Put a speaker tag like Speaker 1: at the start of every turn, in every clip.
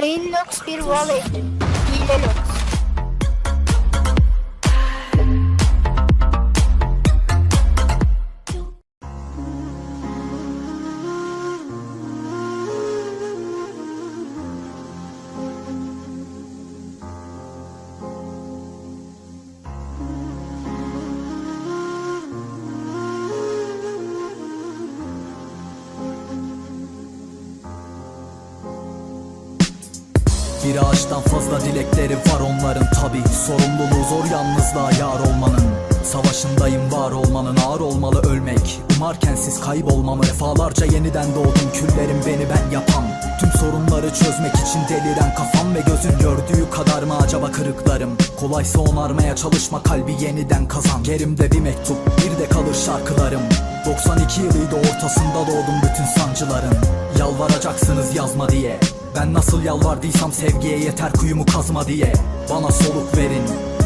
Speaker 1: Rain looks bir wallet. Hile looks.
Speaker 2: Bir ağaçtan fazla dilekleri var onların tabi Sorumluluğu zor yalnızlığa yar olmanın. Savaşındayım var olmanın ağır olmalı ölmek. Umarken siz kaybolmamı Defalarca yeniden doğdum. Küllerim beni ben yapan. Tüm sorunları çözmek için deliren kafam ve gözün gördüğü kadar mı acaba kırıklarım? Kolaysa onarmaya çalışma kalbi yeniden kazan. Gerimde bir mektup bir de kalır şarkılarım. 92 yılıydı ortasında doğdum bütün sancıların Yalvaracaksınız yazma diye. Ben nasıl yalvardıysam sevgiye yeter kuyumu kazma diye. Bana soluk verin.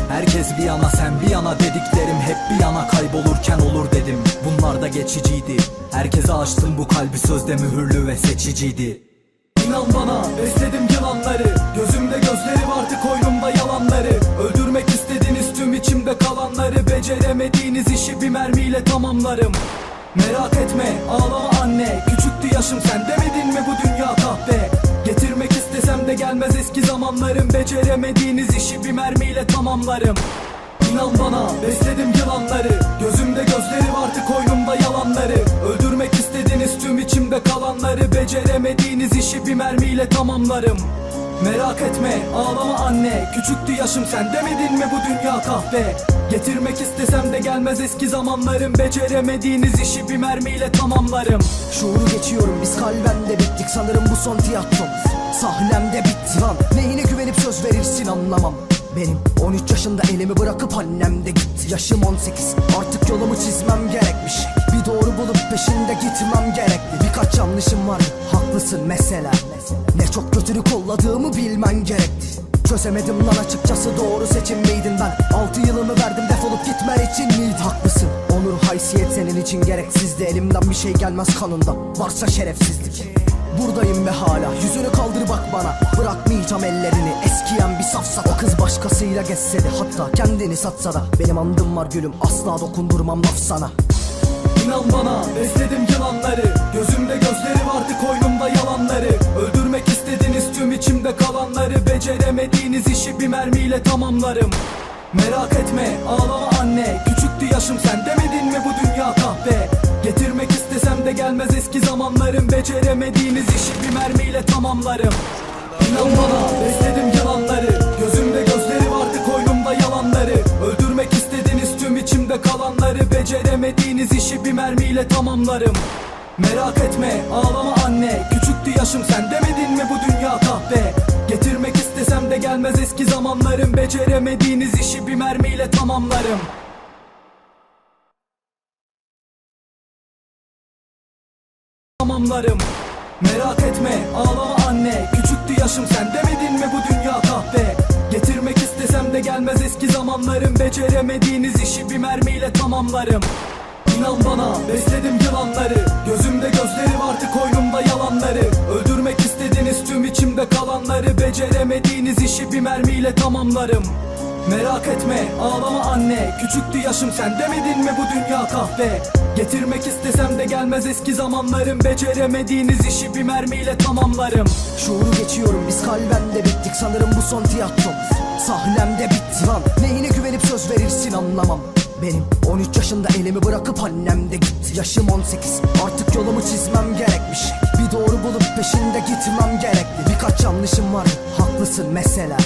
Speaker 2: Herkes bir yana sen bir yana dediklerim hep bir yana kaybolurken olur dedim. Bunlar da geçiciydi. Herkese açtım bu kalbi sözde mühürlü ve seçiciydi. İnan bana besledim yılanları. Gözümde gözleri vardı koynumda yalanları. Öldürmek istediğiniz tüm içimde kalanları. Beceremediğiniz işi bir mermiyle tamamlarım. Merak etme ağlama anne. Küçüktü yaşım sen demedin mi bu dünya kahve Getirmek istesem de gelmez eski zamanlarım. Beceremediğiniz işi bir mermiyle tamamlarım. İnan bana besledim yılanları. Gözümde gözleri vardı koynumda yalanları. Öldürmek istediğiniz tüm içimde kalanları. Beceremediğiniz işi bir mermiyle tamamlarım Merak etme ağlama anne. Küçüktü yaşım sen demedin mi bu dünya kahve Getirmek istesem de gelmez eski zamanlarım. Beceremediğiniz işi bir mermiyle tamamlarım.
Speaker 3: Şuuru geçiyorum biz kalben de bittik. Sanırım bu son tiyatromuz. Sahnemde bitti lan. Neyine güvenip söz verirsin anlamam. Benim 13 yaşında elimi bırakıp annem de gitti. Yaşım 18 artık yolumu çizmem gerekmiş. Bir doğru bulup peşinde gitmem gerekli. Birkaç yanlışım var haklısın mesela. Ne çok kötülük kolladığımı bilmen gerekti Çözemedim lan açıkçası doğru seçim miydin ben? 6 yılımı verdim defolup gitmen için miydi? Haklısın. Onur haysiyet senin için gereksizdi. Elimden bir şey gelmez kanında varsa şerefsizlik. Buradayım ve hala. Yüzünü kaldır bak bana. Bırakmayacağım ellerini. Eskiyen bir safsa O kız başkasıyla geçse de hatta kendini satsa da. Benim andım var gülüm. Asla dokundurmam laf sana
Speaker 2: İnan bana besledim yılanları Gözümde gözleri vardı koynumda yalanları. Öldürmek istediğiniz tüm içimde kalanları. Beceremediğiniz işi bir mermiyle tamamlarım. Merak etme ağlama anne. Küçüktü yaşım sen demedin mi bu dünya kahve Getirmek istesem de gelmez eski zamanlarım. Beceremediğiniz işi bir mermiyle tamamlarım. İnan bana besledim yılanları Beceremediğiniz işi bir mermiyle tamamlarım. Merak etme ağlama anne. Küçüktü yaşım sen demedin mi bu dünya kahve Getirmek istesem de gelmez eski zamanlarım. Beceremediğiniz işi bir mermiyle tamamlarım. Tamamlarım. Merak etme ağlama anne. Küçüktü yaşım sen demedin mi bu dünya kahve Getirmek istesem de gelmez eski zamanlarım. Beceremediğiniz işi bir mermiyle tamamlarım İnan bana besledim yılanları. Gözümde gözleri vardı koynumda yalanları. Öldürmek istediğiniz tüm içimde kalanları. Beceremediğiniz işi bir mermiyle tamamlarım. Merak etme ağlama anne. Küçüktü yaşım sen demedin mi bu dünya kahve? Getirmek istesem de gelmez eski zamanlarım. Beceremediğiniz işi bir mermiyle tamamlarım.
Speaker 3: Şuuru geçiyorum biz kalben de bittik. Sanırım bu son tiyatromuz Sahnemde bitti lan. Neyine güvenip söz verirsin anlamam benim 13 yaşında elimi bırakıp annem de gitti. Yaşım 18 artık yolumu çizmem gerekmiş. Bir doğru bulup peşinde gitmem gerekli. Birkaç yanlışım var. Haklısın mesela.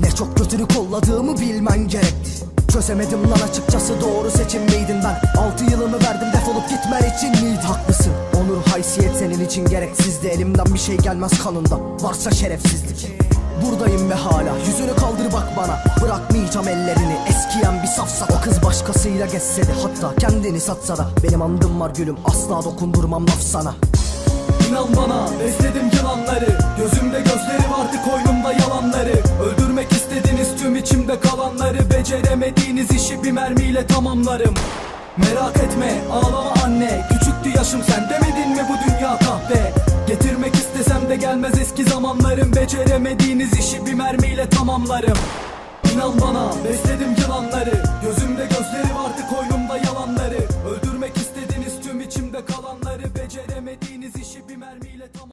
Speaker 3: Ne çok kötülük kolladığımı bilmen gerekti. Çözemedim lan açıkçası doğru seçim miydin ben? 6 yılımı verdim defolup gitmen için miydi? Haklısın. Onur haysiyet senin için gereksizdi. Elimden bir şey gelmez kanında varsa şerefsizlik Buradayım ve hala. Yüzünü kaldır bak bana. Bırakmayacağım ellerini. Eskiyen bir safsa O kız başkasıyla geçse de hatta kendini satsa da. Benim andım var gülüm. Asla dokundurmam laf sana.
Speaker 2: İnan bana besledim yılanları. Gözümde gözleri vardı koynumda yalanları. Öldürmek istediğiniz tüm içimde kalanları. Beceremediğiniz işi bir mermiyle tamamlarım. Merak etme ağlama anne. Küçüktü yaşım sen demedin mi bu dünya kahve Getirmek istesem de gelmez eski zamanlarım. Beceremediğiniz işi bir mermiyle tamamlarım. İnan bana besledim yılanları